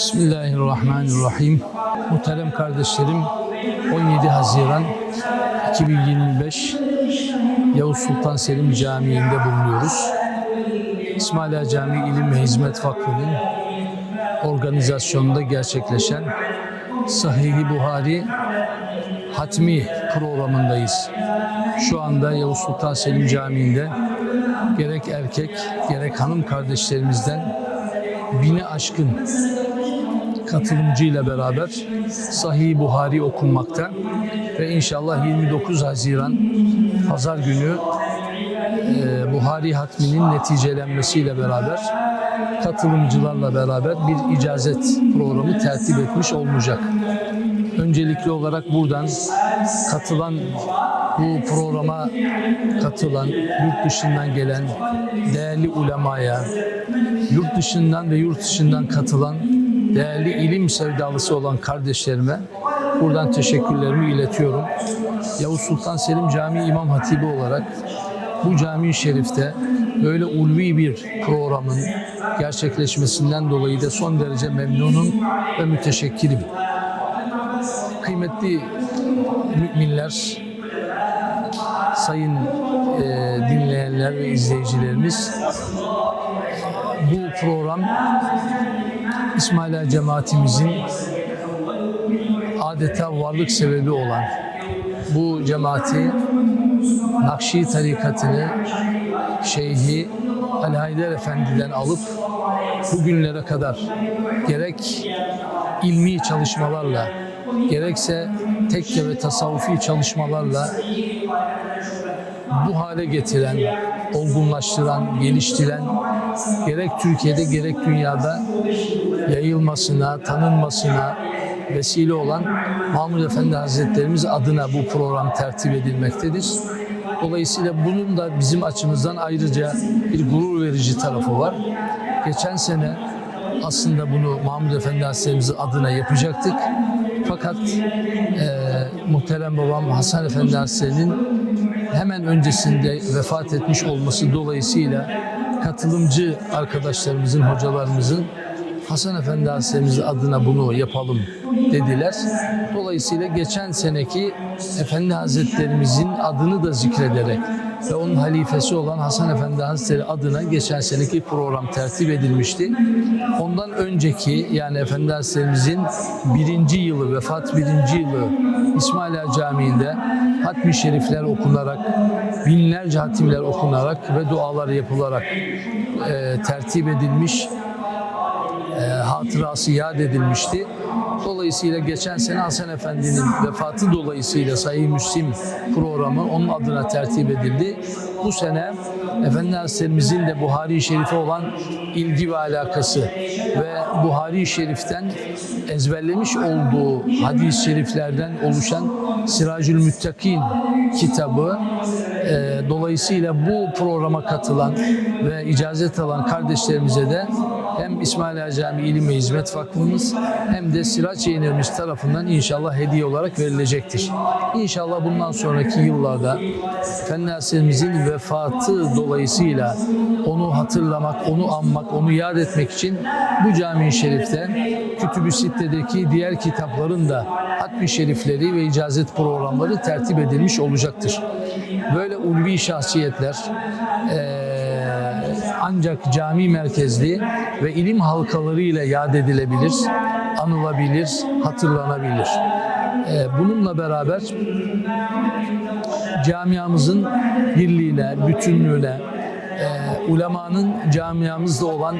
Bismillahirrahmanirrahim. Muhterem kardeşlerim 17 Haziran 2025 Yavuz Sultan Selim Camii'nde bulunuyoruz. İsmail Ağa Camii İlim ve Hizmet Vakfı'nın organizasyonunda gerçekleşen Sahih-i Buhari Hatmi programındayız. Şu anda Yavuz Sultan Selim Camii'nde gerek erkek gerek hanım kardeşlerimizden bini aşkın katılımcıyla beraber Sahih Buhari okunmakta ve inşallah 29 Haziran Pazar günü e, Buhari hatminin neticelenmesiyle beraber katılımcılarla beraber bir icazet programı tertip etmiş olacak. Öncelikli olarak buradan katılan bu programa katılan yurt dışından gelen değerli ulemaya, yurt dışından ve yurt dışından katılan değerli ilim sevdalısı olan kardeşlerime buradan teşekkürlerimi iletiyorum. Yavuz Sultan Selim Camii İmam Hatibi olarak bu cami şerifte böyle ulvi bir programın gerçekleşmesinden dolayı da son derece memnunum ve müteşekkirim. Kıymetli müminler, sayın e, dinleyenler ve izleyicilerimiz, bu program İsmail Ağa cemaatimizin adeta varlık sebebi olan bu cemaati Nakşi tarikatını Şeyhi Ali Haydar Efendi'den alıp bugünlere kadar gerek ilmi çalışmalarla gerekse tekke ve tasavvufi çalışmalarla bu hale getiren, olgunlaştıran, geliştiren gerek Türkiye'de gerek dünyada yayılmasına, tanınmasına vesile olan Mahmud Efendi Hazretlerimiz adına bu program tertip edilmektedir. Dolayısıyla bunun da bizim açımızdan ayrıca bir gurur verici tarafı var. Geçen sene aslında bunu Mahmud Efendi Hazretlerimiz adına yapacaktık. Fakat e, muhterem babam Hasan Efendi Hazretleri'nin hemen öncesinde vefat etmiş olması dolayısıyla katılımcı arkadaşlarımızın, hocalarımızın Hasan Efendi Hazretlerimiz adına bunu yapalım dediler. Dolayısıyla geçen seneki Efendi Hazretlerimizin adını da zikrederek ve onun halifesi olan Hasan Efendi Hazretleri adına geçen seneki program tertip edilmişti. Ondan önceki yani Efendi Hazretlerimizin birinci yılı, vefat birinci yılı İsmail Ağa Camii'nde hatmi şerifler okunarak, binlerce hatimler okunarak ve dualar yapılarak e, tertip edilmiş hatırası yad edilmişti. Dolayısıyla geçen sene Hasan Efendi'nin vefatı dolayısıyla Sahih Müslim programı onun adına tertip edildi. Bu sene Efendi Hazretlerimizin de Buhari Şerif'e olan ilgi ve alakası ve Buhari Şerif'ten ezberlemiş olduğu hadis-i şeriflerden oluşan Siracül Müttakin kitabı e, dolayısıyla bu programa katılan ve icazet alan kardeşlerimize de hem İsmail Ağa Camii İlim ve Hizmet Vakfımız hem de Siraç Yayınlarımız tarafından inşallah hediye olarak verilecektir. İnşallah bundan sonraki yıllarda Hazretlerimizin vefatı dolayısıyla onu hatırlamak, onu anmak, onu yad etmek için bu cami-i şerifte Kütüb-ü Sitte'deki diğer kitapların da hatmi şerifleri ve icazet programları tertip edilmiş olacaktır. Böyle ulvi şahsiyetler eee ancak cami merkezli ve ilim halkalarıyla yad edilebilir, anılabilir, hatırlanabilir. Ee, Bununla beraber camiamızın birliğine, bütünlüğüne, e, ulemanın camiamızla olan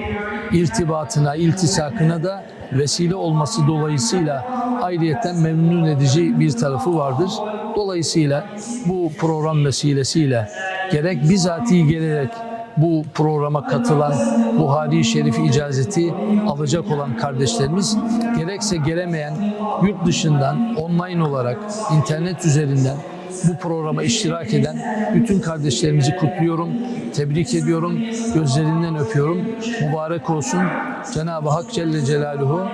irtibatına, iltisakına da vesile olması dolayısıyla ayrıyetten memnun edici bir tarafı vardır. Dolayısıyla bu program vesilesiyle gerek bizatihi gelerek bu programa katılan Buhari Şerif icazeti alacak olan kardeşlerimiz gerekse gelemeyen yurt dışından online olarak internet üzerinden bu programa iştirak eden bütün kardeşlerimizi kutluyorum, tebrik ediyorum, gözlerinden öpüyorum. Mübarek olsun Cenab-ı Hak Celle Celaluhu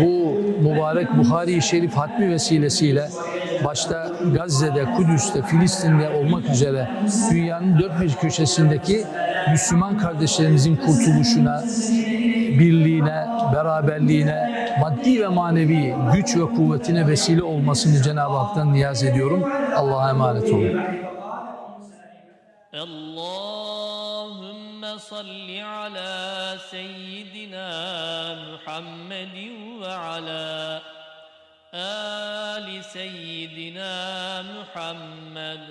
bu mübarek Buhari Şerif hatmi vesilesiyle başta Gazze'de, Kudüs'te, Filistin'de olmak üzere dünyanın dört bir köşesindeki Müslüman kardeşlerimizin kurtuluşuna, birliğine, beraberliğine, maddi ve manevi güç ve kuvvetine vesile olmasını Cenab-ı Hak'tan niyaz ediyorum. Allah'a emanet olun. اللهم صل على سيدنا محمد وعلى آل سيدنا محمد